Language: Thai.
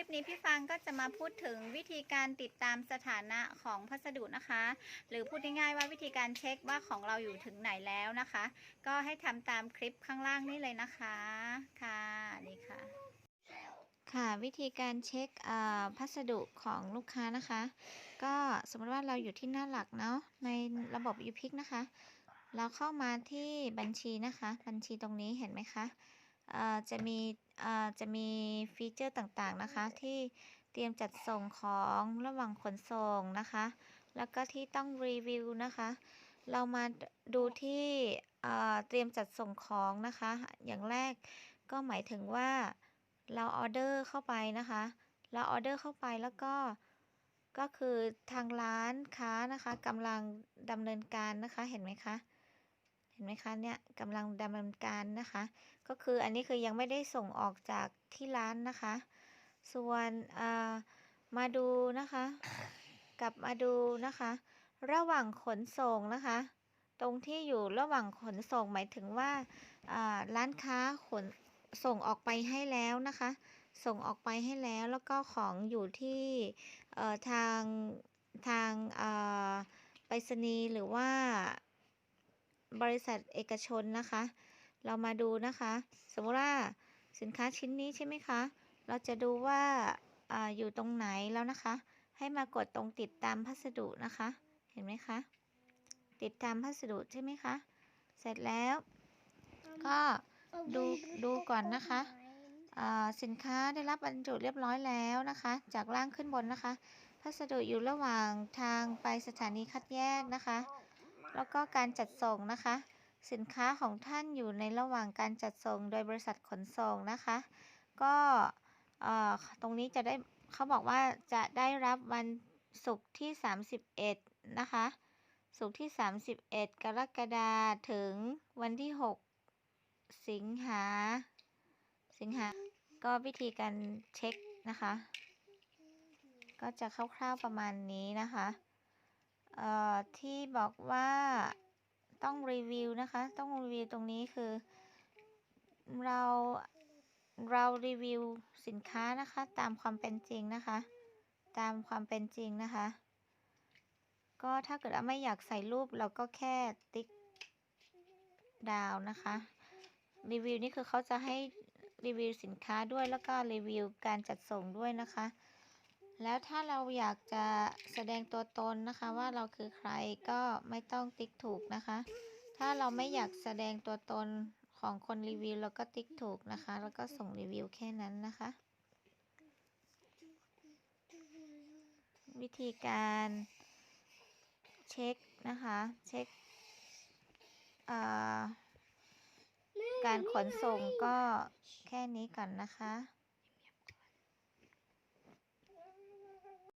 ลิปนี้พี่ฟังก็จะมาพูดถึงวิธีการติดตามสถานะของพัสดุนะคะ หรือพูดง่ายๆว่าวิธีการเช็คว่าของเราอยู่ถึงไหนแล้วนะคะ ก็ให้ทำตามคลิปข้างล่างนี่เลยนะคะค่ะนี่ค่ะ ค่ะวิธีการเช็คพัสดุของลูกค้านะคะ ก็สมมติว่าเราอยู่ที่หน้าหลักเนาะในระบบ u p i c นะคะ เราเข้ามาที่บัญชีนะคะ บัญชีตรงนี้เห็นไหมคะ จะมีจะมีฟีเจอร์ต่างๆนะคะ ที่เตรียมจัดส่งของระหว่างขนส่งนะคะ แล้วก็ที่ต้องรีวิวนะคะ เรามาดูที่เตรียมจัดส่งของนะคะ อย่างแรกก็หมายถึงว่าเราออเดอร์เข้าไปนะคะ เราออเดอร์เข้าไปแล้วก็ก็คือทางร้านค้านะคะกำลังดำเนินการนะคะเห็นไหมคะ ห็นไหมคะเนี่ยกำลังดำเนินการนะคะ ก็คืออันนี้คือยังไม่ได้ส่งออกจากที่ร้านนะคะ ส่วนมาดูนะคะ กลับมาดูนะคะ ระหว่างขนส่งนะคะ ตรงที่อยู่ระหว่างขนส่งหมายถึงว่าร้านค้าขนส่งออกไปให้แล้วนะคะ ส่งออกไปให้แล้วแล้วก็ของอยู่ที่ทางทางไปรษณีย์หรือว่า บริษัทเอกชนนะคะ เรามาดูนะคะ สมมติว่าสินค้าชิ้นนี้ใช่ไหมคะ เราจะดูว่าอาอยู่ตรงไหนแล้วนะคะ ให้มากดตรงติดตามพัสดุนะคะ เห็นไหมคะ ติดตามพัสดุใช่ไหมคะ เสร็จแล้ว ก็ดูดูก่อนนะคะอ่าสินค้าได้รับบรรจุเรียบร้อยแล้วนะคะ จากล่างขึ้นบนนะคะ พัสดุอยู่ระหว่างทางไปสถานีคัดแยกนะคะ แล้วก็การจัดส่งนะคะ สินค้าของท่านอยู่ในระหว่างการจัดส่งโดยบริษัทขนส่งนะคะ ก็ตรงนี้จะได้เขาบอกว่าจะได้รับวันศุกร์ที่ 31 นะคะ ศุกร์ที่ 31 กรกฎาคมถึงวันที่ 6 สิงหา สิงหา ก็วิธีการเช็คนะคะ ก็จะคร่าวๆประมาณนี้นะคะ เอ่อที่บอกว่าต้องรีวิวนะคะ ต้องรีวิวตรงนี้คือ เราเรารีวิวสินค้านะคะ ตามความเป็นจริงนะคะ ตามความเป็นจริงนะคะ ก็ถ้าเกิดว่าไม่อยากใส่รูปเราก็แค่ติ๊กดาวนะคะ รีวิวนี่คือเขาจะให้รีวิวสินค้าด้วยแล้วก็รีวิวการจัดส่งด้วยนะคะ แล้วถ้าเราอยากจะแสดงตัวตนนะคะว่าเราคือใครก็ไม่ต้องติ๊กถูกนะคะ ถ้าเราไม่อยากแสดงตัวตนของคนรีวิวเราก็ติ๊กถูกนะคะ แล้วก็ส่งรีวิวแค่นั้นนะคะ วิธีการเช็คนะคะ เช็คเอ่อการขนส่งก็แค่นี้ก่อนนะคะ